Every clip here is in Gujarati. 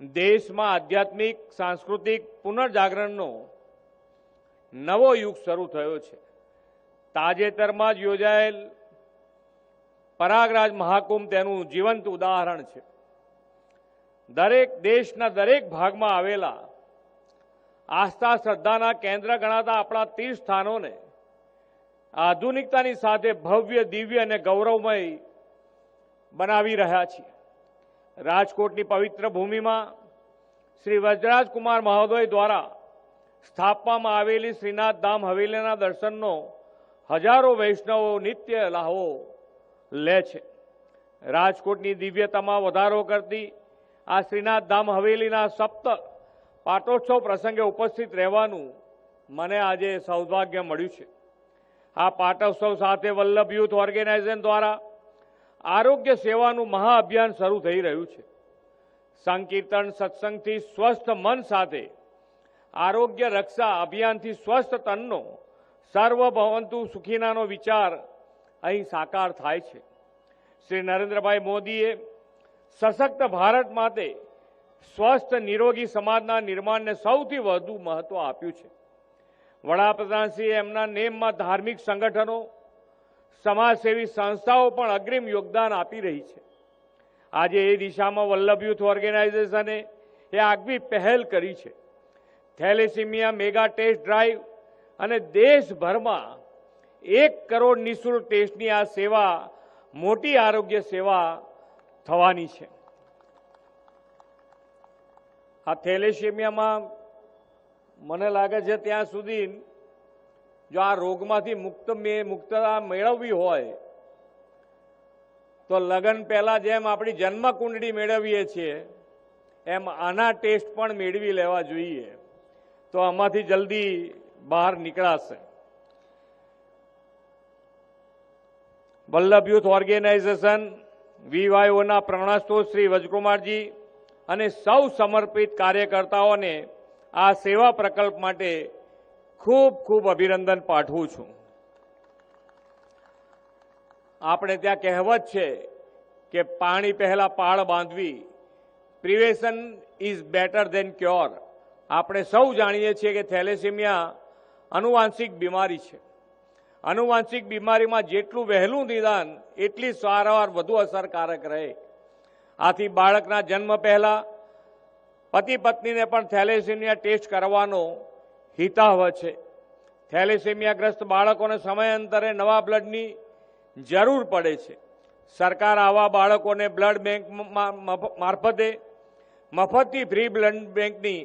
દેશમાં આધ્યાત્મિક, સાંસ્કૃતિક પુનર્જાગરણનો નવો યુગ શરૂ થયો છે. તાજેતરમાં જ યોજાયેલ પરાગરાજ મહાકુંભ તેનું જીવંત ઉદાહરણ છે. દરેક દેશના દરેક ભાગમાં આવેલા આસ્થા શ્રદ્ધાના કેન્દ્ર ગણાતા આપણા તીર્થ સ્થાનોને આધુનિકતાની સાથે ભવ્ય, દિવ્ય અને ગૌરવમય બનાવી રહ્યા છીએ. રાજકોટની પવિત્ર ભૂમિમાં શ્રી વજરાજકુમાર મહોદય દ્વારા સ્થાપવામાં આવેલી શ્રીનાથ ધામ હવેલીના દર્શનનો હજારો વૈષ્ણવો નિત્ય લાહો લે છે. રાજકોટની દિવ્યતામાં વધારો કરતી આ શ્રીનાથ ધામ હવેલીના સપ્ત પાટોત્સવ પ્રસંગે ઉપસ્થિત રહેવાનું મને આજે સૌભાગ્ય મળ્યું છે. આ પાટોત્સવ સાથે વલ્લભ યુથ ઓર્ગેનાઇઝેશન દ્વારા આરોગ્ય સેવાનું મહાઅભિયાન શરૂ થઈ રહ્યું છે. સંકીર્તન સત્સંગથી સ્વસ્થ મન સાથે આરોગ્ય રક્ષા અભિયાનથી સ્વસ્થ તનનો સર્વભવંતુ સુખીનાનો વિચાર અહીં સાકાર થાય છે. શ્રી નરેન્દ્રભાઈ મોદીએ સશક્ત ભારત માટે સ્વસ્થ નિરોગી સમાજના નિર્માણને સૌથી વધુ મહત્વ આપ્યું છે. વડાપ્રધાનશ્રીએ એમના નેમમાં ધાર્મિક સંગઠનો સમાજસેવી સંસ્થાઓ પણ અગ્રિમ યોગદાન આપી રહી છે. આજે એ દિશામાં વલ્લભ યુથ ઓર્ગેનાઇઝેશને એ આગવી પહેલ કરી છે. થેલેસીમિયા મેગા ટેસ્ટ ડ્રાઈવ અને દેશભરમાં એક કરોડ નિઃશુલ્ક ટેસ્ટની આ સેવા, મોટી આરોગ્ય સેવા થવાની છે. આ થેલેસેમિયામાં મને લાગે છે ત્યાં સુધી જો આ રોગમાંથી મુક્ત મુક્તતા મેળવવી હોય, તો લગ્ન પહેલા જેમ આપણી જન્મ કુંડળી મેળવીએ છીએ, એમ આના ટેસ્ટ પણ મેળવી લેવા જોઈએ. તો આમાંથી જલ્દી બહાર નીકળાશે. વલ્લભ યુથ ઓર્ગેનાઇઝેશન, વીવાયઓના પ્રણસ્તો શ્રી વજકુમારજી અને સૌ સમર્પિત કાર્યકર્તાઓને આ સેવા પ્રકલ્પ માટે ખૂબ ખૂબ અભિનંદન પાઠવું છું. આપણે ત્યાં કહેવત છે કે પાણી પહેલા પાળ બાંધવી, prevention is better than cure. આપણે સૌ જાણીએ છીએ કે થેલેસીમિયા અનુવાંશિક બીમારી છે. અનુવાંશિક બીમારીમાં જેટલું વહેલું નિદાન, એટલી સારવાર વધુ અસરકારક રહે. આથી બાળકના જન્મ પહેલા પતિ પત્નીને પણ થેલેસેમિયા ટેસ્ટ કરવાનો હિતાવહ છે. થેલેસેમિયાગ્રસ્ત બાળકોને સમયાંતરે નવા બ્લડની જરૂર પડે છે. સરકાર આવા બાળકોને બ્લડ બેંક મારફતે મફતથી ફ્રી બ્લડ બેંકની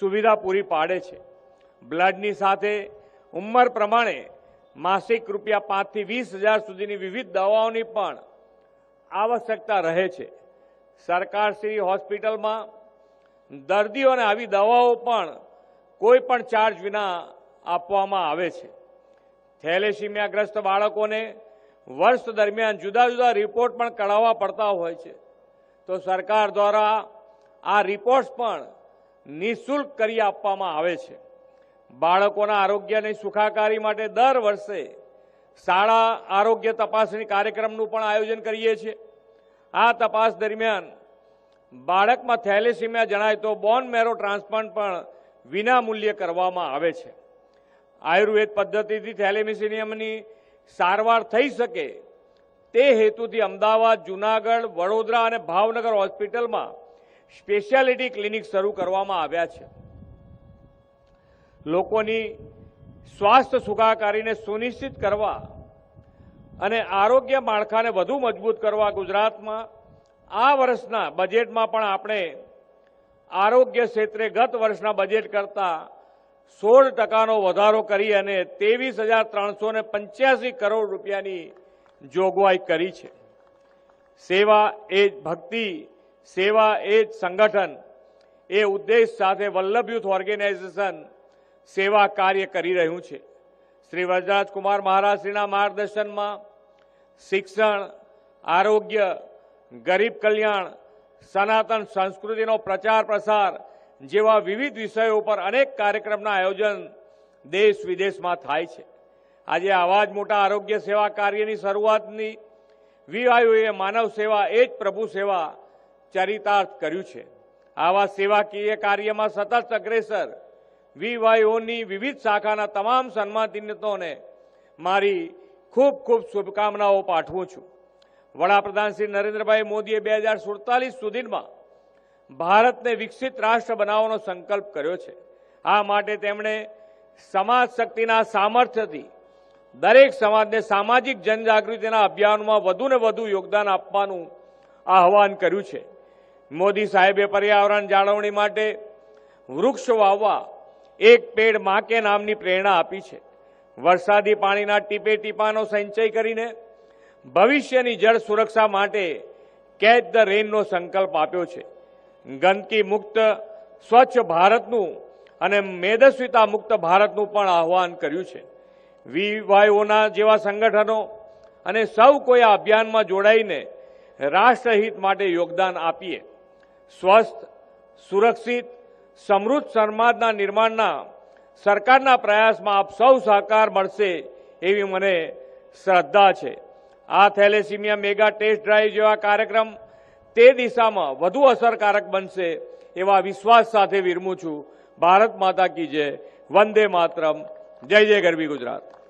સુવિધા પૂરી પાડે છે. બ્લડની સાથે ઉંમર પ્રમાણે માસિક રૂપિયા પાંચથી વીસ હજાર સુધીની વિવિધ દવાઓની પણ આવશ્યકતા રહે છે. સરકારશ્રી હોસ્પિટલમાં દર્દીઓને આવી દવાઓ પણ કોઈ પણ ચાર્જ વિના આપવામાં આવે છે. થેલેસીમિયાગ્રસ્ત બાળકોને વર્ષ દરમિયાન જુદા જુદા રિપોર્ટ પણ કઢાવવા પડતા હોય છે. તો સરકાર દ્વારા આ રિપોર્ટ્સ પણ નિઃશુલ્ક કરી આપવામાં આવે છે. બાળકોના આરોગ્યની સુખાકારી માટે દર વર્ષે શાળા આરોગ્ય તપાસણી કાર્યક્રમનું પણ આયોજન કરીએ છીએ. આ તપાસ દરમિયાન બાળકમાં થેલેસીમિયા જણાય તો બોન મેરો ટ્રાન્સપ્લાન્ટ પણ વિના મૂલ્યે કરવામાં આવે છે. આયુર્વેદ પદ્ધતિથી થેલેમિસિનિયમની સારવાર થઈ શકે તે હેતુથી અમદાવાદ, જુનાગઢ, વડોદરા અને ભાવનગર હોસ્પિટલમાં સ્પેશિયાલિટી ક્લિનિક શરૂ કરવામાં આવ્યા છે. લોકોની સ્વાસ્થ્ય સુખાકારીને સુનિશ્ચિત કરવા અને આરોગ્ય માળખાને વધુ મજબૂત કરવા ગુજરાતમાં આ વર્ષના બજેટમાં પણ આપણે આરોગ્ય ક્ષેત્રે ગત વર્ષના બજેટ કરતા સોળ ટકાનો વધારો કરી અને ત્રેવીસ હજાર ત્રણસો ને પંચ્યાસી કરોડ રૂપિયાની જોગવાઈ કરી છે. સેવા એ ભક્તિ, સેવા એ જ સંગઠન, એ ઉદ્દેશ સાથે વલ્લભ યુથ ઓર્ગેનાઇઝેશન સેવા કાર્ય કરી રહ્યું છે. શ્રી વજરાજકુમાર મહારાજશ્રીના માર્ગદર્શનમાં શિક્ષણ, આરોગ્ય, ગરીબ કલ્યાણ સનાતન સંસ્કૃતિનો પ્રચાર પ્રસાર જેવા વિવિધ વિષયો ઉપર અનેક કાર્યક્રમના આયોજન દેશ વિદેશમાં થાય છે. આજે આવા જ મોટા આરોગ્ય સેવા કાર્યની શરૂઆતની વીઆઈઓએ માનવ સેવા એ જ પ્રભુ સેવા ચરિતાર્થ કર્યું છે. આવા સેવાકીય કાર્યમાં સતત અગ્રેસર વીવાયઓની વિવિધ શાખાના તમામ સન્માનિતોને મારી ખૂબ ખૂબ શુભકામનાઓ પાઠવું છું. વડાપ્રધાન શ્રી નરેન્દ્રભાઈ મોદીએ બે હજાર સુડતાલીસ સુધીમાં ભારતને વિકસિત રાષ્ટ્ર બનાવવાનો સંકલ્પ કર્યો છે. આ માટે તેમણે સમાજ શક્તિના સામર્થ્યથી દરેક સમાજને સામાજિક જનજાગૃતિના અભિયાનમાં વધુને વધુ યોગદાન આપવાનું આહવાન કર્યું છે. મોદી સાહેબે પર્યાવરણ જાળવણી માટે વૃક્ષ વાવવા એક પેડ માકે નામની પ્રેરણા આપી છે. વરસાદી પાણીના ટીપે ટીપાનો સંચય કરીને ભવિષ્યની જળ સુરક્ષા માટે કેચ ધ રેનનો સંકલ્પ આપ્યો છે. ગંદકી મુક્ત, સ્વચ્છ ભારતનું અને મેદસ્વીતા મુક્ત ભારતનું પણ આહવાન કર્યું છે. વીવાયઓના જેવા સંગઠનો અને સૌ કોઈ આ અભિયાનમાં જોડાઈને રાષ્ટ્રહિત માટે યોગદાન આપીએ. સ્વસ્થ, સુરક્ષિત, સમૃદ્ધ સમાજના નિર્માણના સરકારના પ્રયાસમાં આપ સૌ સહકાર મળશે એવી મને શ્રદ્ધા છે. આ થેલેસીમિયા મેગા ટેસ્ટ ડ્રાઈવ જેવા કાર્યક્રમ તે દિશામાં વધુ અસરકારક બનશે એવા વિશ્વાસ સાથે વિરમું છું. ભારત માતા કી જય. વંદે માતરમ. જય જય ગરબી ગુજરાત.